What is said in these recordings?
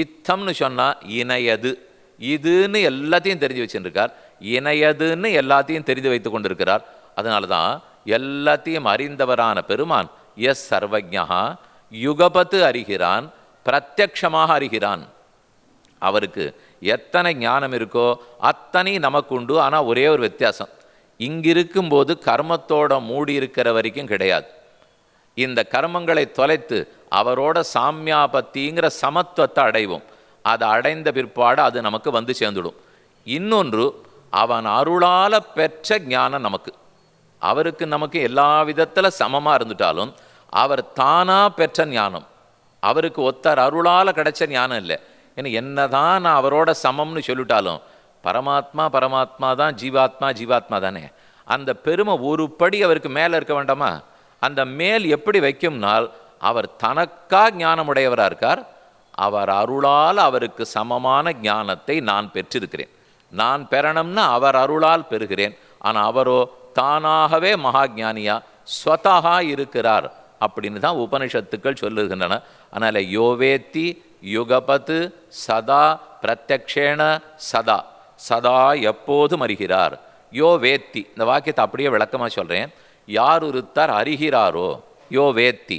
இத்தம்னு சொன்னால் இணையது. இதுன்னு எல்லாத்தையும் தெரிஞ்சு வச்சுருக்கார் இணையதுன்னு எல்லாத்தையும் தெரிந்து வைத்து கொண்டிருக்கிறார். அதனால தான் எல்லாத்தையும் அறிந்தவரான பெருமான் எஸ் சர்வஜா யுகபத்து அறிகிறான் பிரத்யக்ஷமாக அறிகிறான். அவருக்கு எத்தனை ஞானம் இருக்கோ அத்தனை நமக்கு உண்டு ஆனால் ஒரே ஒரு வித்தியாசம். இங்கிருக்கும்போது கர்மத்தோட மூடி இருக்கிற வரைக்கும் கிடையாது. இந்த கர்மங்களை தொலைத்து அவரோட சாமியாபத்திங்கிற சமத்துவத்தை அடைவோம். அதை அடைந்த பிற்பாடு அது நமக்கு வந்து சேர்ந்துடும். இன்னொன்று அவன் அருளால் பெற்ற ஞானம் நமக்கு. அவருக்கு நமக்கு எல்லா விதத்தில் சமமாக இருந்துட்டாலும் அவர் தானாக பெற்ற ஞானம். அவருக்கு ஒத்தர் அருளால் கிடைச்ச ஞானம் இல்லை. ஏன்னா என்னதான் நான் அவரோட சமம்னு சொல்லிட்டாலும் பரமாத்மா பரமாத்மா தான் ஜீவாத்மா ஜீவாத்மா தானே. அந்த பெருமை ஒரு படி அவருக்கு மேலே இருக்க வேண்டாமா? அந்த மேல் எப்படி வைக்கும்னால் அவர் தனக்கா ஞானமுடையவராக இருக்கார். அவர் அருளால் அவருக்கு சமமான ஞானத்தை நான் பெற்றிருக்கிறேன். நான் பெறணும்னா அவர் அருளால் பெறுகிறேன். ஆனால் அவரோ தானாகவே மகா ஞானியா ஸ்வதகா இருக்கிறார் அப்படின்னு தான் உபனிஷத்துக்கள் சொல்லுகின்றன. அதனால் யோவேத்தி யுகபத்து சதா பிரத்யக்ஷேண சதா. சதா எப்போதும் அறிகிறார். யோ வேத்தி இந்த வாக்கியத்தை அப்படியே விளக்கமாக சொல்கிறேன் யார் ஒருத்தர் அறிகிறாரோ யோ வேத்தி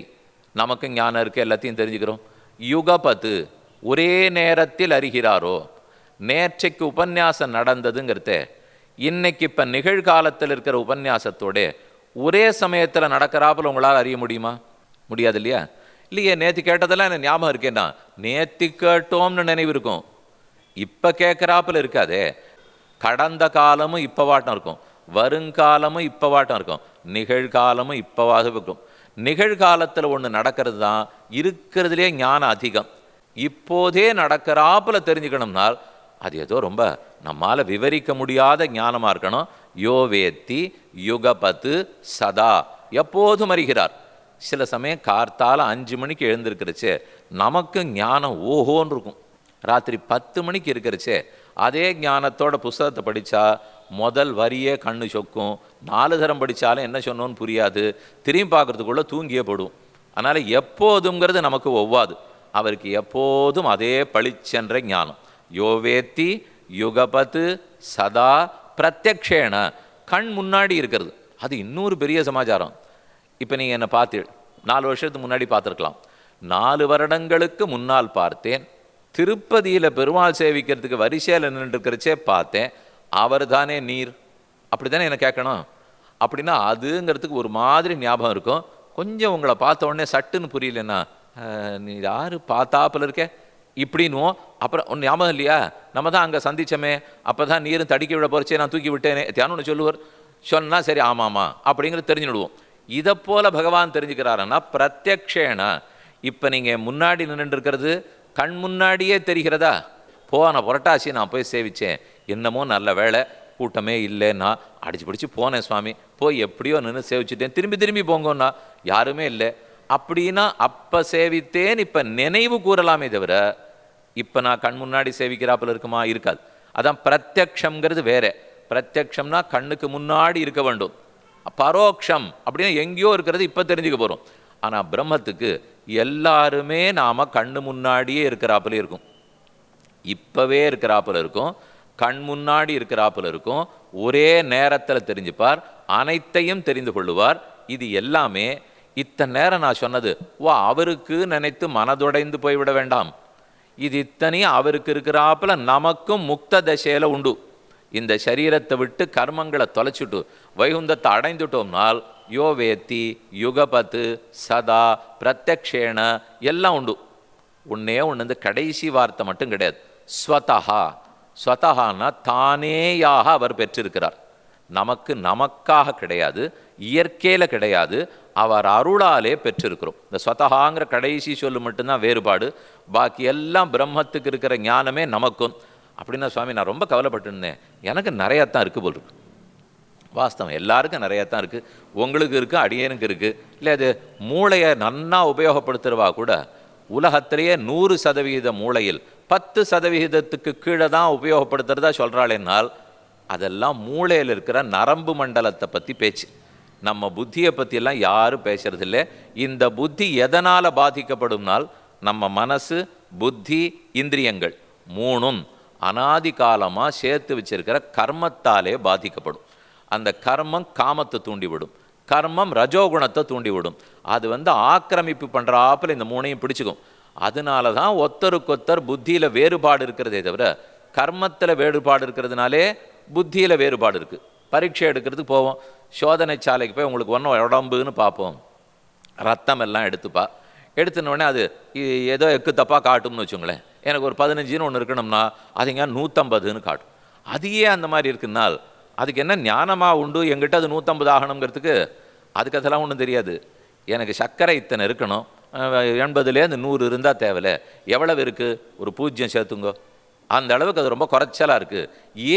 நமக்கு ஞானம் இருக்குது எல்லாத்தையும் தெரிஞ்சுக்கிறோம். யுகபத்து ஒரே நேரத்தில் அறிகிறாரோ நேற்றைக்கு உபன்யாசம் நடந்ததுங்கிறத இன்னைக்கு இப்போ நிகழ்காலத்தில் இருக்கிற உபன்யாசத்தோட ஒரே சமயத்தில் நடக்கிறாப்புல உங்களால் அறிய முடியுமா? முடியாது இல்லையா இல்லையே நேற்று கேட்டதெல்லாம் எனக்கு ஞாபகம் இருக்கேன்னா நேற்று கேட்டோம்னு நினைவு இருக்கும். இப்போ கேட்குறாப்புல இருக்காதே கடந்த காலமும் இப்போவாட்டம் இருக்கும் வருங்காலமும் இப்போ வாட்டம் இருக்கும். நிகழ்காலமும் இப்போவாக இருக்கும். நிகழ்காலத்தில் ஒன்று நடக்கிறது தான் இருக்கிறதுலே ஞானம் அதிகம். இப்போதே நடக்கிறாப்புல தெரிஞ்சுக்கணும்னால் அது ஏதோ ரொம்ப நம்மால் விவரிக்க முடியாத ஞானமாக இருக்கணும். யோ வேத்தி யுகபத்து சதா எப்போதும் அறிகிறார். சில சமயம் கார்த்தால அஞ்சு மணிக்கு எழுந்திருக்கிறச்சு நமக்கு ஞானம் ஓஹோன்னு இருக்கும். ராத்திரி பத்து மணிக்கு இருக்கிறச்சே அதே ஞானத்தோட புஸ்தகத்தை படித்தா முதல் வரியே கண்ணு சொக்கும். நாலு தரம் படித்தாலும் என்ன சொன்னோன்னு புரியாது. திரும்பி பார்க்குறதுக்குள்ளே தூங்கியே போடும். அதனால் எப்போதுங்கிறது நமக்கு ஒவ்வாது. அவருக்கு எப்போதும் அதே பளிச்சென்ற ஞானம். யோவேத்தி யுகபத்து சதா பிரத்யக்ஷேன கண் முன்னாடி இருக்கிறது. அது இன்னொரு பெரிய சமாச்சாரம். இப்போ நீங்கள் என்னை பார்த்து நாலு வருஷத்துக்கு முன்னாடி பார்த்துருக்கலாம். நாலு வருடங்களுக்கு முன்னால் பார்த்தேன். திருப்பதியில் பெருமாள் சேவிக்கிறதுக்கு வரிசையில் நின்றுருக்கிறச்சே பார்த்தேன். அவர் தானே நீர்? அப்படி தானே என்ன கேட்கணும்? அப்படின்னா அதுங்கிறதுக்கு ஒரு மாதிரி ஞாபகம் இருக்கும். கொஞ்சம் உங்களை பார்த்த உடனே சட்டுன்னு புரியலன்னா நீ யார்? பார்த்தாப்பில் இருக்க. இப்படின்னுவோம். அப்புறம் ஒன்று ஞாபகம் இல்லையா? நம்ம தான் அங்கே சந்திச்சோமே. அப்போ தான் நீரும் தடுக்கி விட போகிறச்சே நான் தூக்கி விட்டேனே. தியானம்னு சொல்லுவார். சொன்னால் சரி ஆமாம்மா அப்படிங்கிறது தெரிஞ்சுடுவோம் இதை போல் பகவான் தெரிஞ்சுக்கிறாருன்னா பிரத்யக்ஷேனா இப்போ நீங்கள் முன்னாடி நின்றுட்டு இருக்கிறது கண் முன்னாடியே தெரிகிறதா? போன புரட்டாசி நான் போய் சேவித்தேன் என்னமோ நல்ல வேலை கூட்டமே இல்லைன்னா அடிச்சு பிடிச்சி போனேன் சுவாமி. போய் எப்படியோ நின்று சேவிச்சுட்டேன். திரும்பி திரும்பி போங்கன்னா யாருமே இல்லை. அப்படின்னா அப்போ சேவித்தேன் இப்போ நினைவு கூறலாமே தவிர இப்போ நான் கண் முன்னாடி சேவிக்கிறாப்புல இருக்குமா? இருக்காது. அதான் பிரத்யக்ஷங்கிறது வேற. பிரத்யக்ஷம்னா கண்ணுக்கு முன்னாடி இருக்க வேண்டும். பரோக்ஷம் அப்படின்னா எங்கேயோ இருக்கிறது இப்போ தெரிஞ்சுக்க போகிறோம் ஆனால் பிரம்மத்துக்கு எல்லாருமே நாம் கண்ணு முன்னாடியே இருக்கிறாப்புல இருக்கும். இப்போவே இருக்கிறாப்புல இருக்கும். கண் முன்னாடி இருக்கிறாப்புல இருக்கும். ஒரே நேரத்தில் தெரிஞ்சுப்பார். அனைத்தையும் தெரிந்து கொள்ளுவார். இது எல்லாமே இத்தனை நேரம் நான் சொன்னது வா அவருக்கு நினைத்து மனதுடைந்து போய்விட வேண்டாம். இது இத்தனையும் அவருக்கு இருக்கிறாப்புல நமக்கும் முக்த தசையில் உண்டு. இந்த சரீரத்தை விட்டு கர்மங்களை தொலைச்சிட்டு வைகுந்தத்தை அடைந்துட்டோம்னால் யோவேத்தி யுகபத்து சதா பிரத்யக்ஷேண எல்லாம் உண்டு. உன்னே ஒன்று இந்த கடைசி வார்த்தை மட்டும் கிடையாது. ஸ்வதஹா. ஸ்வதஹான்னா தானேயாக அவர் பெற்றிருக்கிறார். நமக்கு நமக்காக கிடையாது இயற்கையில் கிடையாது அவர் அருளாலே பெற்றிருக்கிறோம். இந்த ஸ்வதஹாங்கிற கடைசி சொல்லு மட்டும்தான் வேறுபாடு. பாக்கி எல்லாம் பிரம்மத்துக்கு இருக்கிற ஞானமே நமக்கும். அப்படின்னா சுவாமி நான் ரொம்ப கவலைப்பட்டுருந்தேன். எனக்கு நிறையா தான் இருக்குது போல் இருக்கு. வாஸ்தவம். எல்லாருக்கும் நிறையா தான் இருக்குது உங்களுக்கு இருக்குது அடியனுக்கு இருக்குது இல்லை அது மூளையை நன்னா உபயோகப்படுத்துகிறவா கூட உலகத்திலேயே நூறு சதவிகித மூளையில் பத்து சதவிகிதத்துக்கு கீழே தான் உபயோகப்படுத்துறதா சொல்கிறாளேனால் அதெல்லாம் மூளையில் இருக்கிற நரம்பு மண்டலத்தை பற்றி பேச்சு. நம்ம புத்தியை பற்றியெல்லாம் யாரும் பேசுறதில்ல. இந்த புத்தி எதனால் பாதிக்கப்படும்னால் நம்ம மனசு புத்தி இந்திரியங்கள் மூணும் அனாதி காலமாக சேர்த்து வச்சிருக்கிற கர்மத்தாலே பாதிக்கப்படும். அந்த கர்மம் காமத்தை தூண்டிவிடும். கர்மம் ரஜோகுணத்தை தூண்டிவிடும். அது வந்து ஆக்கிரமிப்பு பண்ணுறாப்புல இந்த மூணையும் பிடிச்சிக்கும். அதனால தான் ஒத்தருக்கொத்தர் புத்தியில் வேறுபாடு இருக்கிறதே தவிர கர்மத்தில் வேறுபாடு இருக்கிறதுனாலே புத்தியில் வேறுபாடு இருக்குது பரீட்சை எடுக்கிறதுக்கு போவோம். சோதனை சாலைக்கு போய் உங்களுக்கு ஒன்றும் உடம்புன்னு பார்ப்போம். ரத்தம் எல்லாம் எடுத்துப்பா. எடுத்துனோடனே அது ஏதோ எக்கு தப்பாக காட்டும்னு வச்சுங்களேன். எனக்கு ஒரு பதினஞ்சுன்னு ஒன்று இருக்கணும்னா அதுங்க நூற்றம்பதுன்னு காட்டும். அதையே அந்த மாதிரி இருக்குன்னால் அதுக்கு என்ன ஞானமாக உண்டு? எங்கிட்ட அது நூற்றம்பது ஆகணுங்கிறதுக்கு அதுக்கு அதெல்லாம் ஒன்றும் தெரியாது. எனக்கு சர்க்கரை இத்தனை இருக்கணும். எண்பதுலேயே எண்பதுலேருந்து நூறு இருந்தால் தேவையில்ல. எவ்வளவு இருக்குது ஒரு பூஜ்யம் சேர்த்துங்கோ. அந்த அளவுக்கு அது ரொம்ப குறைச்சலாக இருக்குது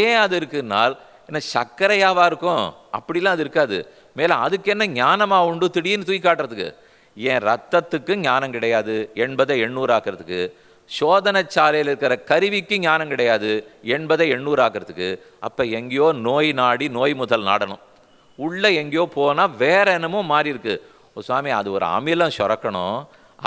ஏன் அது இருக்குன்னால் என்ன சர்க்கரையாவா இருக்கும்? அப்படிலாம் அது இருக்காது. மேலே அதுக்கு என்ன ஞானமாக உண்டு? திடீர்னு தூக்கி காட்டுறதுக்கு. ஏன் ரத்தத்துக்கு ஞானம் கிடையாது. எண்பதை எண்ணூறு ஆக்கிறதுக்கு. சோதனை சாலையில் இருக்கிற கருவிக்கு ஞானம் கிடையாது எண்பதை எண்ணூறு ஆக்கிறதுக்கு அப்போ எங்கேயோ நோய் நாடி நோய் முதல் நாடணும். உள்ளே எங்கேயோ போனால் வேற என்னமோ மாறி இருக்குது சுவாமி அது ஒரு அமிலம் சுரக்கணும்.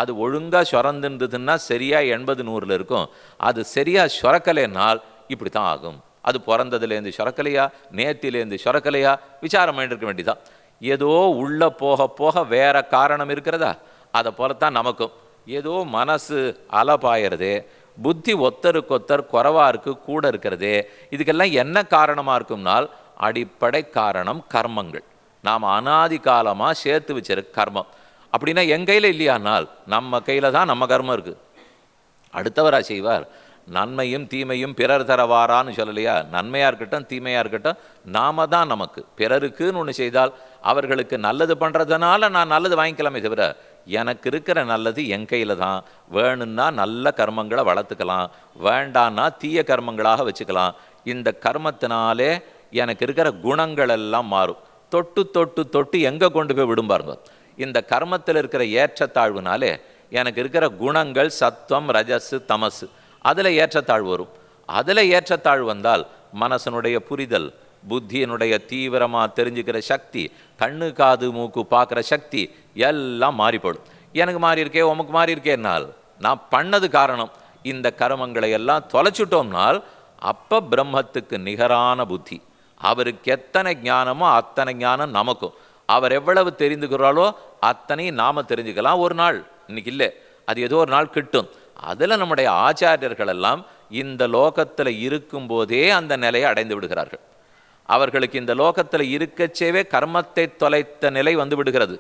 அது ஒழுங்காக சுரந்துருந்ததுன்னா சரியாக எண்பது நூறில் இருக்கும். அது சரியாக சுரக்கலைனால் இப்படி தான் ஆகும். அது பிறந்ததுலேருந்து சுரக்கலையா? நேத்திலேருந்து சுரக்கலையா? விசாரம் பண்ணிருக்க வேண்டியதான் ஏதோ உள்ளே போக போக வேற காரணம் இருக்கிறதா? அதை போலத்தான் நமக்கும். ஏதோ மனசு அலபாயிறது புத்தி ஒத்தருக்கொத்தர் குறவாக இருக்கு கூட இருக்கிறதே இதுக்கெல்லாம் என்ன காரணமாக இருக்கும்னால் அடிப்படை காரணம் கர்மங்கள். நாம் அனாதி காலமாக சேர்த்து வச்சிருக்க கர்மம். அப்படின்னா என் கையில் இல்லையானால் நம்ம கையில் தான் நம்ம கர்மம் இருக்குது அடுத்தவரா செய்வார் நன்மையும் தீமையும் பிறர் தரவாரான்னு சொல்லலையா? நன்மையாக இருக்கட்டும் தீமையாக இருக்கட்டும் நாம தான் நமக்கு. பிறருக்குன்னு ஒன்று செய்தால் அவர்களுக்கு நல்லது பண்ணுறதுனால நான் நல்லது வாங்கிக்கலாமே தவிர எனக்கு இருக்கிற நல்லது என் கையில் தான். வேணும்னா நல்ல கர்மங்களை வளர்த்துக்கலாம். வேண்டான்னா தீய கர்மங்களாக வச்சுக்கலாம். இந்த கர்மத்தினாலே எனக்கு இருக்கிற குணங்கள் எல்லாம் மாறும். தொட்டு தொட்டு தொட்டு எங்கே கொண்டு போய் விடும் பாருங்க. இந்த கர்மத்தில் இருக்கிற ஏற்றத்தாழ்வுனாலே எனக்கு இருக்கிற குணங்கள் சத்துவம் ரஜஸ் தமசு அதில் ஏற்றத்தாழ்வு வரும். அதில் ஏற்றத்தாழ்வு வந்தால் மனசனுடைய புரிதல் புத்தியினுடைய தீவிரமாக தெரிஞ்சுக்கிற சக்தி கண்ணு காது மூக்கு பார்க்குற சக்தி எல்லாம் மாறிப்படும். எனக்கு மாறி இருக்கே உமக்கு மாறி இருக்கேனால் நான் பண்ணது காரணம் இந்த கர்மங்களை எல்லாம் தொலைச்சிட்டோம்னால் அப்போ பிரம்மத்துக்கு நிகரான புத்தி. அவருக்கு எத்தனை ஞானமோ அத்தனை ஞானம் நமக்கும். அவர் எவ்வளவு தெரிந்துக்கிறாளோ அத்தனையும் நாம தெரிஞ்சுக்கலாம். ஒரு நாள் இன்னைக்கு இல்லை அது ஏதோ ஒரு நாள் கிட்டும். அதில் நம்முடைய ஆச்சாரியர்கள் எல்லாம் இந்த லோகத்தில் இருக்கும்போதே அந்த நிலையை அடைந்து விடுகிறார்கள். அவர்களுக்கு இந்த லோகத்தில் இருக்கச்சேவே கர்மத்தை தொலைத்த நிலை வந்து விடுகிறது.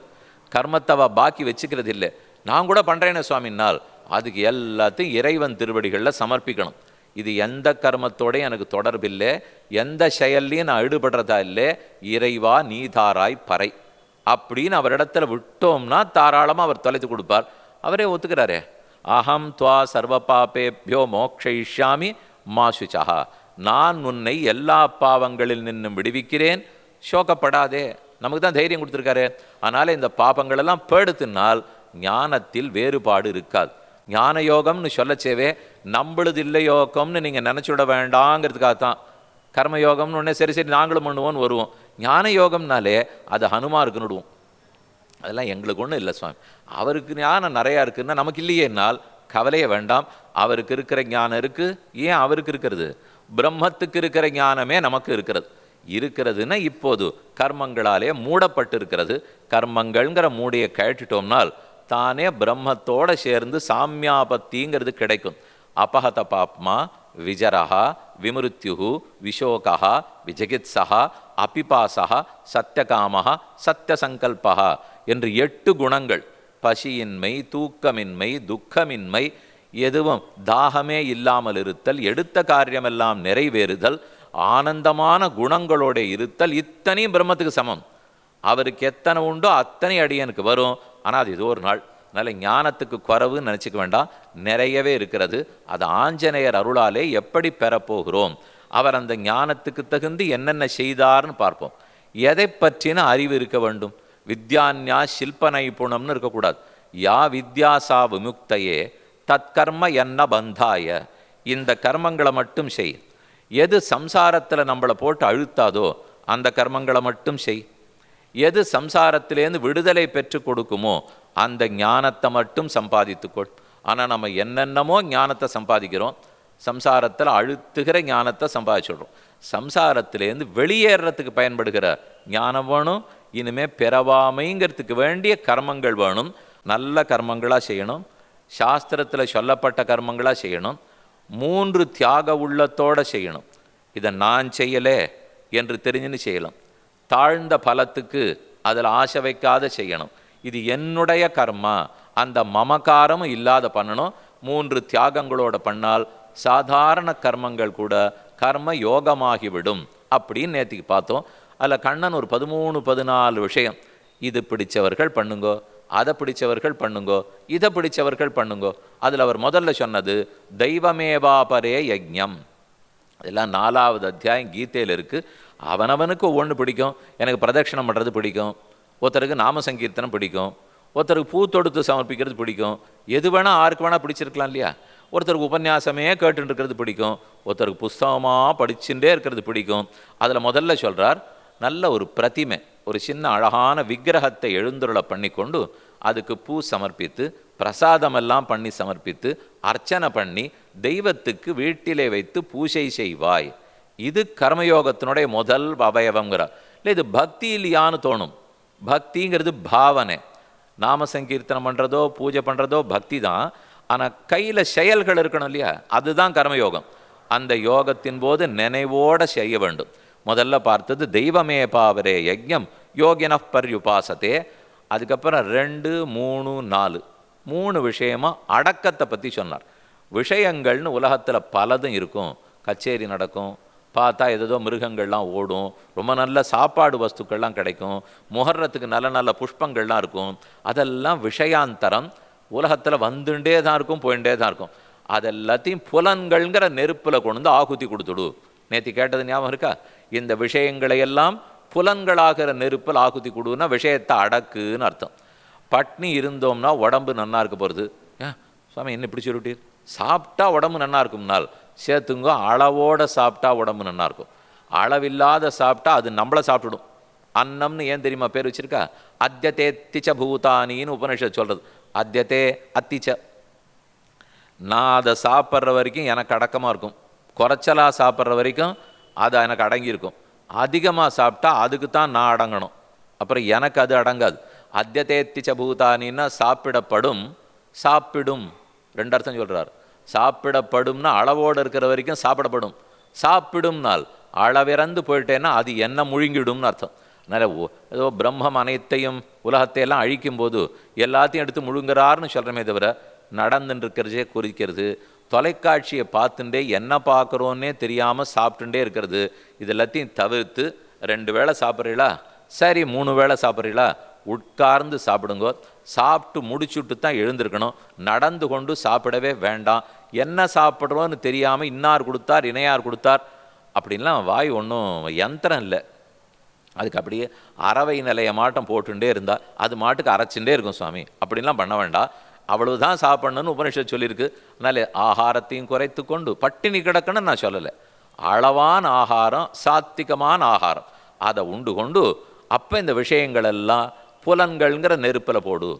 கர்மத்தை அவ பாக்கி வச்சுக்கிறது இல்லை நான் கூட பண்ணுறேனே சுவாமினால். அதுக்கு எல்லாத்தையும் இறைவன் திருவடிகளில் சமர்ப்பிக்கணும். இது எந்த கர்மத்தோடையும் எனக்கு தொடர்பில்லை. எந்த செயல்லையும் நான் ஈடுபடுறதா இல்லை. இறைவா நீதாராய் பறை. அப்படின்னு அவரிடத்துல விட்டோம்னா தாராளமாக அவர் தொலைத்து கொடுப்பார். அவரே ஒத்துக்கிறாரே. அகம் துவா சர்வ பாபேபியோ மோக்ஷயிஷ்யாமி மாசுச்சா நான் உன்னை எல்லா பாவங்களில் நின்னும் விடுவிக்கிறேன். சோகப்படாதே. நமக்கு தான் தைரியம் கொடுத்துருக்காரு. அதனால் இந்த பாபங்களெல்லாம் பேடுத்தினால் ஞானத்தில் வேறுபாடு இருக்காது. ஞான யோகம்னு சொல்லச்சேவே நம்மளது இல்லை யோகம்னு நீங்கள் நினச்சிவிட வேண்டாங்கிறதுக்காக தான். கர்மயோகம்னு உடனே சரி சரி நாங்களும் பண்ணுவோம்னு வருவோம். ஞான யோகம்னாலே அது ஹனுமாருக்கு விடுவோம். அதெல்லாம் எங்களுக்கு ஒன்றும் இல்லை சுவாமி. அவருக்கு ஞானம் நிறையா இருக்குன்னா நமக்கு இல்லையேனால் கவலையே வேண்டாம். அவருக்கு இருக்கிற ஞானம் இருக்குது ஏன் அவருக்கு இருக்கிறது? பிரம்மத்துக்கு இருக்கிற ஞானமே நமக்கு இருக்கிறது. இருக்கிறதுன்னா இப்போது கர்மங்களாலே மூடப்பட்டிருக்கிறது. கர்மங்கள்ங்கிற மூடியை கழட்டிட்டோம்னால் தானே பிரம்மத்தோடு சேர்ந்து சாமியாபத்திங்கிறது கிடைக்கும். அபகத பாப்மா விஜரஹா விமிருத்யு விஷோகா விஜகித்சா அபிபாசா சத்தியகாமஹா சத்தியசங்கல்பா என்று எட்டு குணங்கள். பசியின்மை தூக்கமின்மை துக்கமின்மை எதுவும் தாகமே இல்லாமல் இருத்தல் எடுத்த காரியமெல்லாம் நிறைவேறுதல் ஆனந்தமான குணங்களோட இருத்தல் இத்தனையும் பிரம்மத்துக்கு சமம். அவருக்கு எத்தனை உண்டோ அத்தனை அடியனுக்கு வரும். ஆனால் அது ஏதோ ஒரு நாள். அதனால் ஞானத்துக்கு குறவுன்னு நினச்சிக்க வேண்டாம். நிறையவே இருக்கிறது. அது ஆஞ்சநேயர் அருளாலே எப்படி பெறப்போகிறோம்? அவர் அந்த ஞானத்துக்கு தகுந்து என்னென்ன செய்தார்னு பார்ப்போம். எதை பற்றின அறிவு இருக்க வேண்டும்? வித்யான்யா சில்ப நைபுணம்னு இருக்கக்கூடாது. யா வித்யாசா விமுக்தையே தற்கர்ம என்ன பந்தாய. இந்த கர்மங்களை மட்டும் செய். எது சம்சாரத்தில் நம்மளை போட்டு அழுத்தாதோ அந்த கர்மங்களை மட்டும் செய். எது சம்சாரத்திலேருந்து விடுதலை பெற்று கொடுக்குமோ அந்த ஞானத்தை மட்டும் சம்பாதித்துக்கொள் ஆனால் நம்ம என்னென்னமோ ஞானத்தை சம்பாதிக்கிறோம். சம்சாரத்தில் அழுத்துகிற ஞானத்தை சம்பாதிச்சுடுறோம். சம்சாரத்திலேருந்து வெளியேறத்துக்கு பயன்படுகிற ஞானம் வேணும். இனிமேல் பிறவாமைங்கிறதுக்கு வேண்டிய கர்மங்கள் வேணும். நல்ல கர்மங்களாக செய்யணும். சாஸ்திரத்தில் சொல்லப்பட்ட கர்மங்களாக செய்யணும். மூன்று தியாக உள்ளத்தோட செய்யணும். இதை நான் செய்யலே என்று தெரிஞ்சுன்னு செய்யலாம். தாழ்ந்த பலத்துக்கு அதில் ஆசை வைக்காத செய்யணும். இது என்னுடைய கர்மா. அந்த மமகாரமும் இல்லாத பண்ணணும். மூன்று தியாகங்களோட பண்ணால் சாதாரண கர்மங்கள் கூட கர்ம யோகமாகிவிடும் அப்படின்னு நேற்றுக்கு பார்த்தோம். அதில் கண்ணன் ஒரு பதிமூணு பதினாலு விஷயம். இது பிடித்தவர்கள் பண்ணுங்கோ. அதை பிடிச்சவர்கள் பண்ணுங்கோ இதை பிடிச்சவர்கள் பண்ணுங்கோ. அதில் அவர் முதல்ல சொன்னது தெய்வமேவாபரே யஜ்ஞம் இதெல்லாம் நாலாவது அத்தியாயம் கீதையில் இருக்குது அவனவனுக்கு ஒவ்வொன்று பிடிக்கும். எனக்கு பிரதட்சணம் பண்ணுறது பிடிக்கும். ஒருத்தருக்கு நாம சங்கீர்த்தனம் பிடிக்கும். ஒருத்தருக்கு பூ தொடுத்து சமர்ப்பிக்கிறது பிடிக்கும். எது வேணால் ஆருக்கு வேணால் பிடிச்சிருக்கலாம் இல்லையா? ஒருத்தருக்கு உபன்யாசமே கேட்டுன்னு இருக்கிறது பிடிக்கும். ஒருத்தருக்கு புஸ்தகமாக படிச்சுட்டே இருக்கிறது பிடிக்கும். அதில் முதல்ல சொல்கிறார் நல்ல ஒரு பிரதிமை ஒரு சின்ன அழகான விக்கிரகத்தை எழுந்துருளை பண்ணிக்கொண்டு அதுக்கு பூ சமர்ப்பித்து பிரசாதமெல்லாம் பண்ணி சமர்ப்பித்து அர்ச்சனை பண்ணி தெய்வத்துக்கு வீட்டிலே வைத்து பூஜை செய்வாய். இது கர்மயோகத்தினுடைய முதல் அவயவங்கிறார் இல்லை இது பக்தி இல்லையான்னு தோணும். பக்திங்கிறது பாவனை. நாம சங்கீர்த்தனம் பண்ணுறதோ பூஜை பண்ணுறதோ பக்தி தான். ஆனால் கையில் செயல்கள் இருக்கணும் இல்லையா? அதுதான் கர்மயோகம். அந்த யோகத்தின் போது நினைவோட செய்ய வேண்டும். முதல்ல பார்த்தது தெய்வமே பாவரே யஜ்யம் யோகின பர்யுபாசத்தே அதுக்கப்புறம் ரெண்டு மூணு நாலு. மூணு விஷயமாக அடக்கத்தை பற்றி சொன்னார். விஷயங்கள்னு உலகத்தில் பலதும் இருக்கும். கச்சேரி நடக்கும். பார்த்தா ஏதோ மிருகங்கள்லாம் ஓடும். ரொம்ப நல்ல சாப்பாடு வஸ்துக்கள்லாம் கிடைக்கும். முகர்றத்துக்கு நல்ல நல்ல புஷ்பங்கள்லாம் இருக்கும். அதெல்லாம் விஷயாந்தரம். உலகத்தில் வந்துட்டே தான் இருக்கும் போயிட்டே தான் இருக்கும். அதெல்லாத்தையும் புலன்கள்ங்கிற நெருப்பில் கொண்டு வந்து ஆகுதி கொடுத்துடு. நேற்று கேட்டது ஞாபகம் இருக்கா? இந்த விஷயங்களை எல்லாம் புலன்களாகிற நெருப்பில் ஆகுதி கொடுன்னா விஷயத்தை அடக்குன்னு அர்த்தம். பட்னி இருந்தோம்னா உடம்பு நன்னா இருக்க போகிறது ஏன் சுவாமி என்ன இப்படி சொல்லிட்டீர் சாப்பிட்டா உடம்பு நல்லா இருக்கும்னால் சேர்த்துங்க அளவோட சாப்பிட்டா உடம்பு நல்லா இருக்கும். அளவில்லாத சாப்பிட்டா அது நம்மளை சாப்பிட்டுடும். அன்னம்னு ஏன் தெரியுமா பேர் வச்சிருக்கா? அத்தியத்தே திச்ச பூதானின்னு உபனிஷத் சொல்கிறது அத்தியத்தே அத்திச்ச. நான் அதை சாப்பிட்ற வரைக்கும் எனக்கு அடக்கமாக இருக்கும். குறைச்சலாக சாப்பிட்ற வரைக்கும் அது எனக்கு அடங்கியிருக்கும். அதிகமாக சாப்பிட்டா அதுக்கு தான் நான் அடங்கணும். அப்புறம் எனக்கு அது அடங்காது. அத்தியதேத்திச்ச பூதானின்னா சாப்பிடப்படும் சாப்பிடும். ரெண்டு அர்த்தம் சொல்கிறார் சாப்பிடப்படும்னா அளவோடு இருக்கிற வரைக்கும் சாப்பிடப்படும். சாப்பிடும் நாள் அளவிறந்து போயிட்டேன்னா அது என்ன முழுங்கிடும்னு அர்த்தம். அதனால் ஏதோ பிரம்மம் அனைத்தையும் உலகத்தையெல்லாம் அழிக்கும் போது எல்லாத்தையும் எடுத்து முழுங்குறாருன்னு சொல்கிறமே தவிர நடந்துட்டு இருக்கிறதே குறிக்கிறது. தொலைக்காட்சியை பார்த்துட்டே என்ன பார்க்குறோன்னே தெரியாமல் சாப்பிட்டுட்டே இருக்கிறது. இது எல்லாத்தையும் தவிர்த்து ரெண்டு வேளை சாப்பிட்றீங்களா சரி மூணு வேளை சாப்பிட்றீங்களா உட்கார்ந்து சாப்பிடுங்க. சாப்பிட்டு முடிச்சுட்டு தான் எழுந்திருக்கணும். நடந்து கொண்டு சாப்பிடவே வேண்டாம். என்ன சாப்பிட்றோன்னு தெரியாமல் இன்னார் கொடுத்தார் இணையார் கொடுத்தார் அப்படின்லாம் வாய் ஒன்றும் யந்திரம் இல்லை. அதுக்கு அப்படியே அறவை நிலைய மாட்டம் போட்டுட்டே இருந்தால் அது மாட்டுக்கு அரைச்சுட்டே இருக்கும் சுவாமி. அப்படின்லாம் பண்ண வேண்டாம். அவ்வளவுதான் சாப்பிடணும்னு உபனிஷத் சொல்லியிருக்கு. அதனால ஆகாரத்தையும் குறைத்து கொண்டு பட்டினி கிடக்கணும்னு நான் சொல்லலை. அளவான ஆகாரம் சாத்திகமான ஆகாரம். அதை உண்டு கொண்டு அப்போ இந்த விஷயங்கள் எல்லாம் புலன்கள்ங்கிற நெருப்பில் போடு.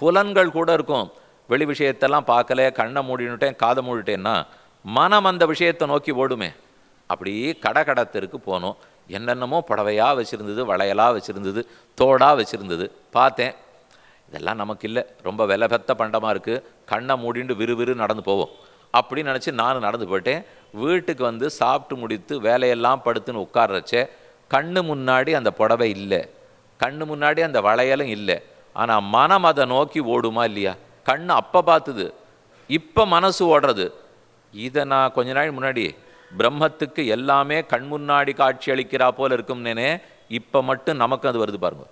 புலன்கள் கூட இருக்கும். வெளி விஷயத்தெல்லாம் பார்க்கல கண்ணை மூடினுட்டேன் காதை மூடிட்டேன்னா மனம் அந்த விஷயத்தை நோக்கி ஓடுமே. அப்படி கடை கடத்திற்கு போனோம். என்னென்னமோ புடவையாக வச்சுருந்தது வளையலாக வச்சுருந்தது தோடாக வச்சுருந்தது. பார்த்தேன் இதெல்லாம் நமக்கு இல்லை ரொம்ப விலை பெத்த பண்டமாக இருக்குது கண்ணை மூடிண்டு விறுவிறு நடந்து போவோம். அப்படின்னு நினச்சி நானும் நடந்து போயிட்டேன். வீட்டுக்கு வந்து சாப்பிட்டு முடித்து வேலையெல்லாம் படுத்துன்னு உட்கார்றச்சே கண்ணு முன்னாடி அந்த புடவை இல்லை. கண்ணு முன்னாடி அந்த வளையலும் இல்லை. ஆனால் மனம் அதை நோக்கி ஓடுமா இல்லையா? கண்ணு அப்போ பார்த்துது இப்போ மனசு ஓடுறது. இதை நான் கொஞ்ச நாள் முன்னாடி பிரம்மத்துக்கு எல்லாமே கண் முன்னாடி காட்சி அளிக்கிறா போல இருக்கும்னேனே இப்போ மட்டும் நமக்கு அது வருது பாருங்க.